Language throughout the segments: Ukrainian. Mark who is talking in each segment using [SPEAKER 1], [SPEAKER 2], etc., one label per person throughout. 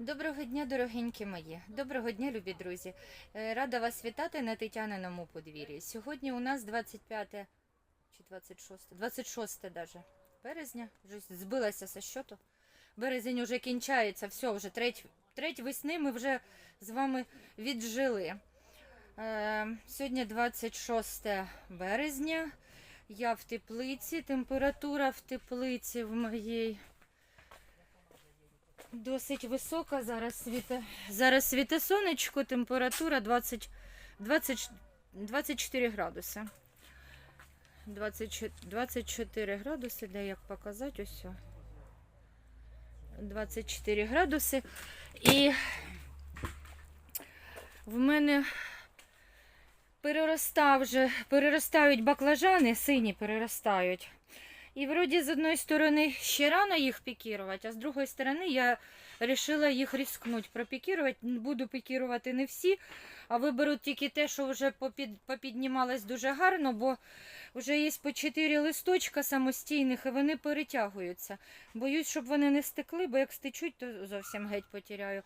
[SPEAKER 1] Доброго дня, дорогенькі мої. Доброго дня, любі друзі. Е, Рада вас вітати на Тетяниному подвір'ї. Сьогодні у нас 25 чи 26, 26 даже березня. Вже збилася зі щоту. Березень уже кінчається, все, вже треть, треть весни ми вже з вами віджили. Е, сьогодні 26 березня. Я в теплиці, температура в теплиці в моїй Досить висока зараз світе. Зараз світе сонечко, температура 20, 20, 24 градуси. 20, 24 градуси, де як показати, ось. 24 градуси. І в мене переростав вже, переростають баклажани, сині переростають. І вроді з одної сторони ще рано їх пікірувати, а з другої сторони я вирішила їх рискнути пропікірувати. Буду пікірувати не всі, а виберу тільки те, що вже попід, попіднімалось дуже гарно, бо вже є по 4 листочка самостійних і вони перетягуються. Боюсь, щоб вони не стекли, бо як стечуть, то зовсім геть потеряю.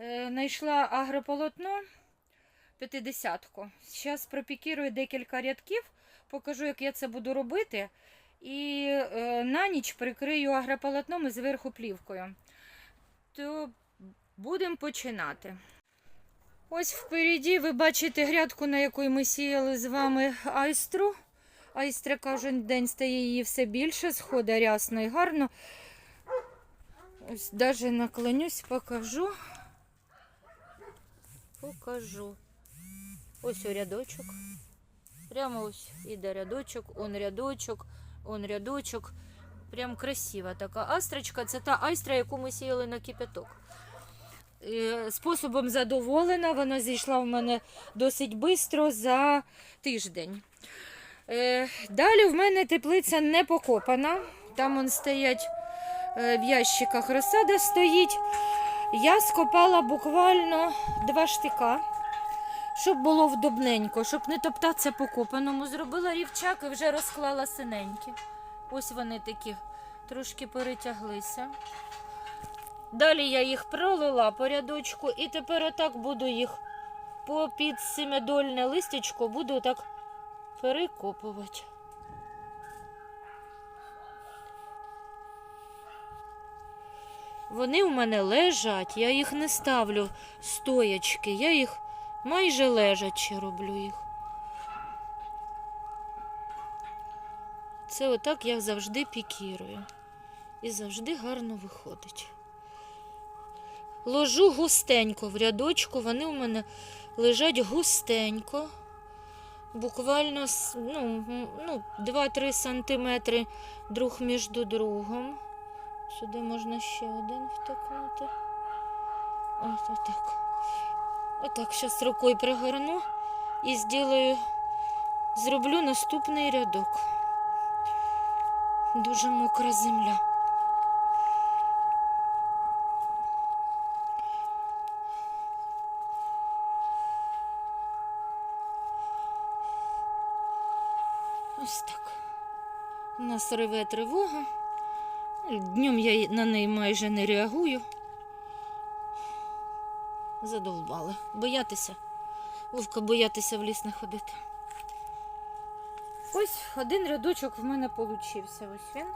[SPEAKER 1] Е, Знайшла агрополотно 50-ку. Зараз пропікірую декілька рядків, покажу, як я це буду робити. І е, на ніч прикрию агрополотном і зверху плівкою. То будемо починати. Ось впереді ви бачите грядку, на якій ми сіяли з вами айстру. Айстра кожен день стає її все більше, сходить рясно і гарно. Ось навіть наклонюсь, покажу. Покажу. Ось рядочок. Прямо ось іде рядочок, он рядочок, он рядочок. Прям красива така астрочка. Це та айстра, яку ми сіяли на кипяток. Способом задоволена, вона зійшла в мене досить швидко за тиждень. Е, Далі в мене теплиця не покопана. Там он стоять е, в ящиках розсада стоїть. Я скопала буквально два штика щоб було вдобненько, щоб не топтатися по копаному. Зробила рівчак і вже розклала синенькі. Ось вони такі трошки перетяглися. Далі я їх пролила по рядочку і тепер отак буду їх по під семидольне листячко буду так перекопувати. Вони у мене лежать, я їх не ставлю стоячки, я їх майже лежачи роблю їх. Це отак я завжди пікірую. І завжди гарно виходить. Ложу густенько в рядочку, вони у мене лежать густенько. Буквально ну, ну, 2-3 сантиметри друг між другом. Сюди можна ще один втикнути. Ось отак. Отак, зараз рукою пригорну і зроблю, зроблю наступний рядок. Дуже мокра земля. Ось так. У нас реве тривога. Днем я на неї майже не реагую. Задовбали. Боятися. Вовка боятися в ліс не ходити. Ось один рядочок в мене получився. Ось він.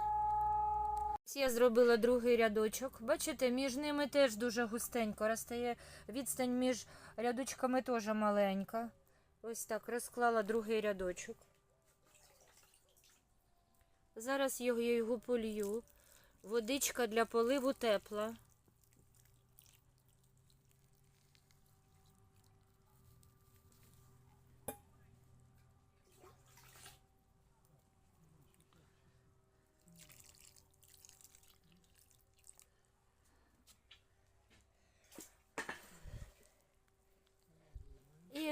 [SPEAKER 1] Я зробила другий рядочок. Бачите, між ними теж дуже густенько. Розтає відстань між рядочками теж маленька. Ось так розклала другий рядочок. Зараз я його полью. Водичка для поливу тепла.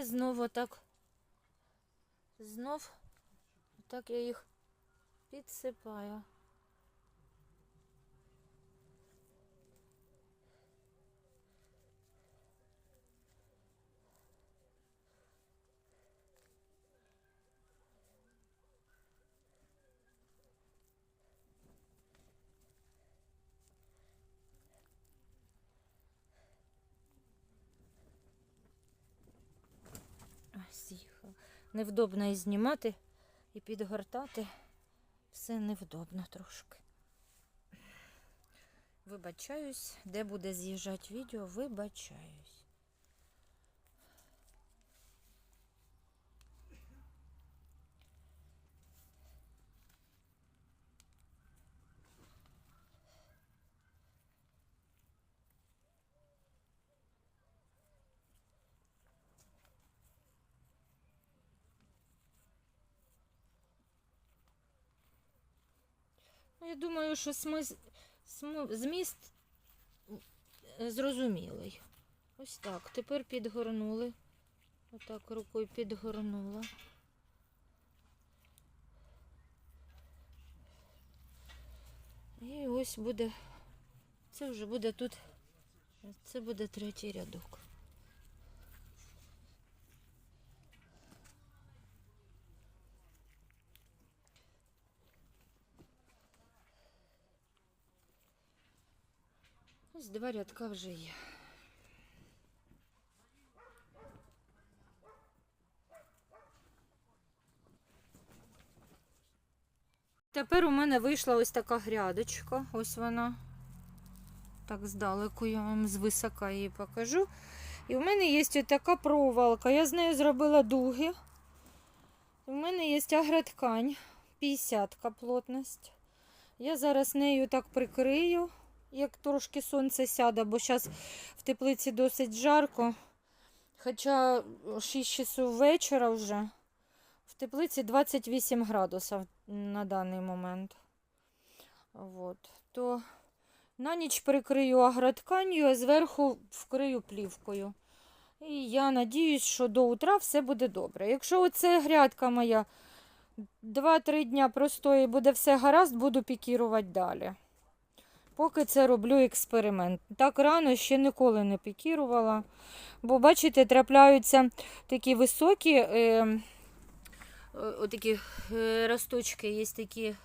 [SPEAKER 1] І знову так. Знов так я їх підсипаю. Невдобно і знімати, і підгортати. Все невдобно трошки. Вибачаюсь, де буде з'їжджати відео, вибачаюсь. Я думаю, що смис... см- зміст е, зрозумілий. Ось так. Тепер підгорнули. Отак рукою підгорнула. І ось буде. Це вже буде тут. Це буде третій рядок. Ось два рядка вже є. Тепер у мене вийшла ось така грядочка. Ось вона. Так здалеку я вам звисока її покажу. І в мене є ось така проволока. Я з нею зробила дуги. У мене є агроткань 50 плотність. Я зараз нею так прикрию як трошки сонце сяде, бо зараз в теплиці досить жарко. Хоча 6 часов вечора вже. В теплиці 28 градусів на даний момент. Вот. То на ніч прикрию агротканью, а зверху вкрию плівкою. І я надіюсь, що до утра все буде добре. Якщо оце грядка моя 2-3 дня простої буде все гаразд, буду пікірувати далі. Поки це роблю експеримент. Так рано ще ніколи не пікірувала. Бо, бачите, трапляються такі високі, е, е, отакі е, росточки, є такі е,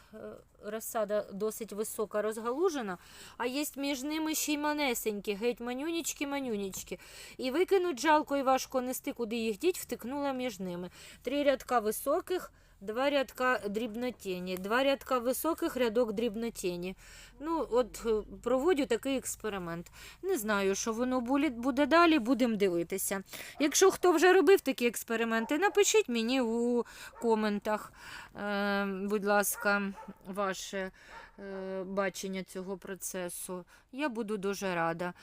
[SPEAKER 1] розсада досить висока, розгалужена, а є між ними ще й манесенькі, геть манюнічки-манюнічки. І викинуть жалко і важко нести, куди їх діть, втикнула між ними. Три рядка високих. Два рядка дрібнотіні, два рядка високих, рядок дрібнотіні. Ну, от е, проводжу такий експеримент. Не знаю, що воно буде, далі, будемо дивитися. Якщо хто вже робив такі експерименти, напишіть мені у коментах, е, будь ласка, ваше е, бачення цього процесу. Я буду дуже рада.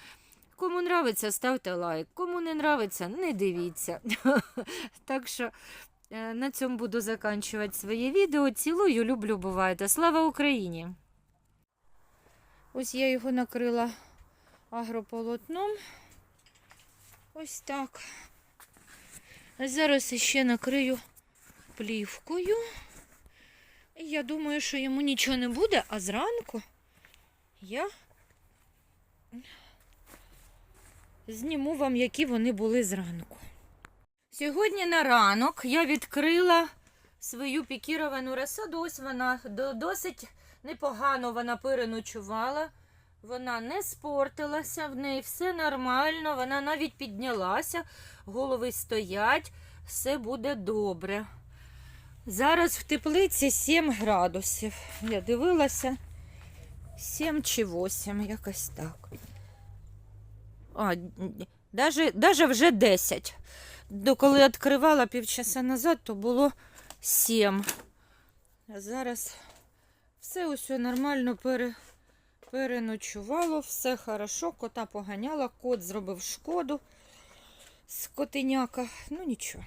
[SPEAKER 1] Кому нравиться, ставте лайк. Кому не нравиться, не дивіться. Так що на цьому буду заканчувати своє відео. Цілую, люблю, бувайте. Слава Україні! Ось я його накрила агрополотном. Ось так. Зараз ще накрию плівкою. І я думаю, що йому нічого не буде, а зранку я зніму вам, які вони були зранку. Сьогодні на ранок я відкрила свою пікіровану розсаду. Ось вона досить непогано вона переночувала. Вона не спортилася, в неї все нормально, вона навіть піднялася, голови стоять, все буде добре. Зараз в теплиці 7 градусів. Я дивилася 7 чи 8, якось так. А, даже, вже 10. Коли відкривала півчаса назад, то було 7. А зараз все усе нормально пере, переночувало, все хорошо, кота поганяла, кот зробив шкоду з котеняка. Ну нічого.